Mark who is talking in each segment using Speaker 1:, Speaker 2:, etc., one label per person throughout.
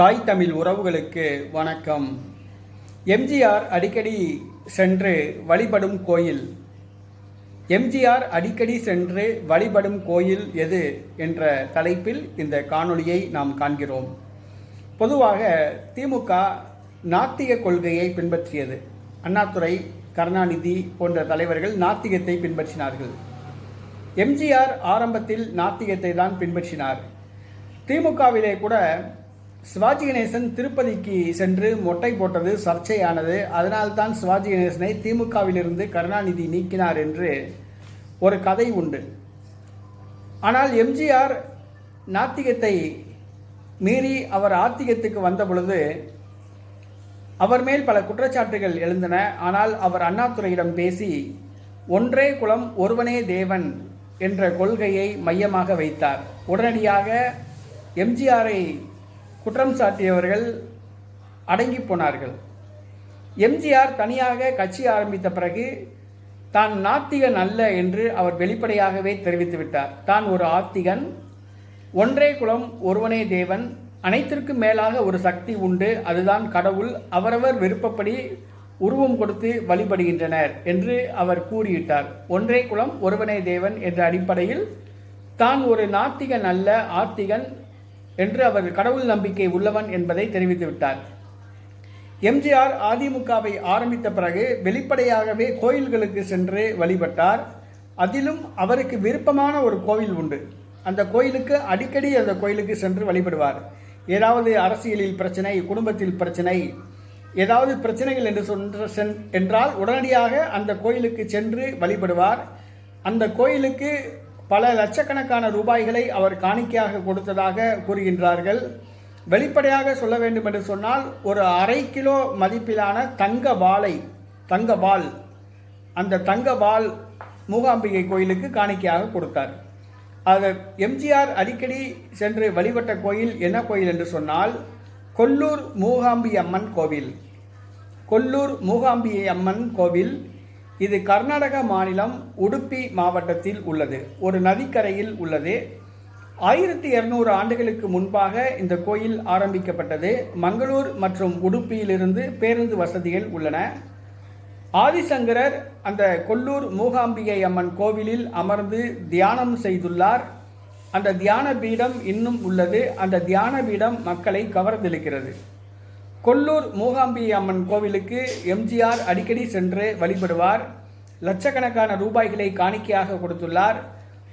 Speaker 1: தாய் தமிழ் உறவுகளுக்கு வணக்கம். எம்ஜிஆர் அடிக்கடி சென்று வழிபடும் கோயில். எம்ஜிஆர் அடிக்கடி சென்று வழிபடும் கோயில் எது என்ற தலைப்பில் இந்த காணொளியை நாம் காண்கிறோம். பொதுவாக திமுக நாத்திக கொள்கையை பின்பற்றியது. அண்ணாதுரை கருணாநிதி போன்ற தலைவர்கள் நாத்திகத்தை பின்பற்றினார்கள். எம்ஜிஆர் ஆரம்பத்தில் நாத்திகத்தை தான் பின்பற்றினார். திமுகவிலே கூட சிவாஜி கணேசன் திருப்பதிக்கு சென்று மொட்டை போட்டது சர்ச்சையானது. அதனால்தான் சிவாஜி கணேசனை திமுகவிலிருந்து கருணாநிதி நீக்கினார் என்று ஒரு கதை உண்டு. ஆனால் எம்ஜிஆர் நாத்திகத்தை மீறி அவர் ஆத்திகத்துக்கு வந்த பொழுது அவர் மேல் பல குற்றச்சாட்டுகள் எழுந்தன. ஆனால் அவர் அண்ணாதுரையிடம் பேசி ஒன்றே குலம் ஒருவனே தேவன் என்ற கொள்கையை மையமாக வைத்தார். உடனடியாக எம்ஜிஆரை குற்றம் சாட்டியவர்கள் அடங்கி போனார்கள். எம்ஜிஆர் தனியாக கட்சி ஆரம்பித்த பிறகு தான் நாத்திகன் அல்ல என்று அவர் வெளிப்படையாகவே தெரிவித்து விட்டார். தான் ஒரு ஆத்திகன் ஒன்றே குலம் ஒருவனே தேவன் அனைத்திற்கும் மேலாக ஒரு சக்தி உண்டு அதுதான் கடவுள். அவரவர் விருப்பப்படி உருவம் கொடுத்து வழிபடுகின்றனர் என்று அவர் கூறியிட்டார். ஒன்றே குலம் ஒருவனே தேவன் என்ற அடிப்படையில் தான் ஒரு நாத்திகன் அல்ல ஆத்திகன் என்று அவர் கடவுள் நம்பிக்கை உள்ளவன் என்பதை தெரிவித்துவிட்டார் எம்ஜிஆர் அதிமுகவை ஆரம்பித்த பிறகு வெளிப்படையாகவே கோயில்களுக்கு சென்று வழிபட்டார். அதிலும் அவருக்கு விருப்பமான ஒரு கோவில் உண்டு. அந்த கோயிலுக்கு அடிக்கடி அந்த கோயிலுக்கு சென்று வழிபடுவார். ஏதாவது அரசியலில் பிரச்சனை குடும்பத்தில் பிரச்சனை ஏதாவது பிரச்சனைகள் என்று சொன்ற சென் என்றால் உடனடியாக அந்த கோயிலுக்கு சென்று வழிபடுவார். அந்த கோயிலுக்கு பல லட்சக்கணக்கான ரூபாய்களை அவர் காணிக்கையாக கொடுத்ததாக கூறுகின்றார்கள். வெளிப்படையாக சொல்ல வேண்டும் என்று சொன்னால் ஒரு அரை கிலோ மதிப்பிலான தங்க வாளை தங்க வாள் அந்த தங்க வாள் மூகாம்பிகை கோயிலுக்கு காணிக்கையாக கொடுத்தார். அது எம்ஜிஆர் அடிக்கடி சென்று வழிபட்ட கோயில் என்ன கோயில் என்று சொன்னால் கொல்லூர் மூகாம்பி அம்மன் கோவில். கொல்லூர் மூகாம்பிகை அம்மன் கோவில் இது கர்நாடக மாநிலம் உடுப்பி மாவட்டத்தில் உள்ளது. ஒரு நதிக்கரையில் உள்ளது. ஆயிரத்தி இரநூறு ஆண்டுகளுக்கு முன்பாக இந்த கோயில் ஆரம்பிக்கப்பட்டது. மங்களூர் மற்றும் உடுப்பியிலிருந்து பேருந்து வசதிகள் உள்ளன. ஆதிசங்கரர் அந்த கொல்லூர் மூகாம்பிகை அம்மன் கோவிலில் அமர்ந்து தியானம் செய்துள்ளார். அந்த தியான பீடம் இன்னும் உள்ளது. அந்த தியான பீடம் மக்களை கவர்ந்தெழுக்கிறது. கொல்லூர் மூகாம்பி அம்மன் கோவிலுக்கு எம்ஜிஆர் அடிக்கடி சென்று வழிபடுவார். லட்சக்கணக்கான ரூபாய்களை காணிக்கையாக கொடுத்துள்ளார்.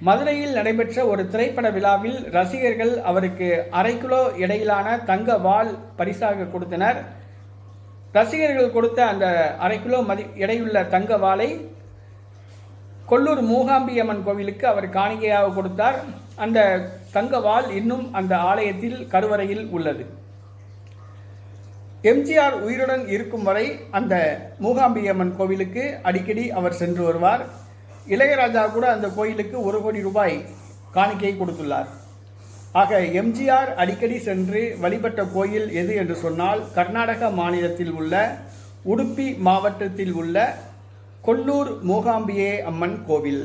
Speaker 1: மதுரையில் நடைபெற்ற ஒரு திரைப்பட விழாவில் ரசிகர்கள் அவருக்கு அரை கிலோ இடையிலான தங்க வால் பரிசாக கொடுத்தனர். ரசிகர்கள் கொடுத்த அந்த அரை கிலோ மதி எடையுள்ள தங்க வாளை கொல்லூர் மூகாம்பியம்மன் கோவிலுக்கு அவர் காணிக்கையாக கொடுத்தார். அந்த தங்க வால் இன்னும் அந்த ஆலயத்தில் கருவறையில் உள்ளது. எம்ஜிஆர் உயிருடன் இருக்கும் வரை அந்த மூகாம்பியம்மன் கோவிலுக்கு அடிக்கடி அவர் சென்று வருவார். இளையராஜா கூட அந்த கோயிலுக்கு ஒரு கோடி ரூபாய் காணிக்கை கொடுத்துள்ளார். ஆக எம்ஜிஆர் அடிக்கடி சென்று வழிபட்ட கோயில் எது என்று சொன்னால் கர்நாடக மாநிலத்தில் உள்ள உடுப்பி மாவட்டத்தில் உள்ள கொல்லூர் மூகாம்பியே அம்மன் கோவில்.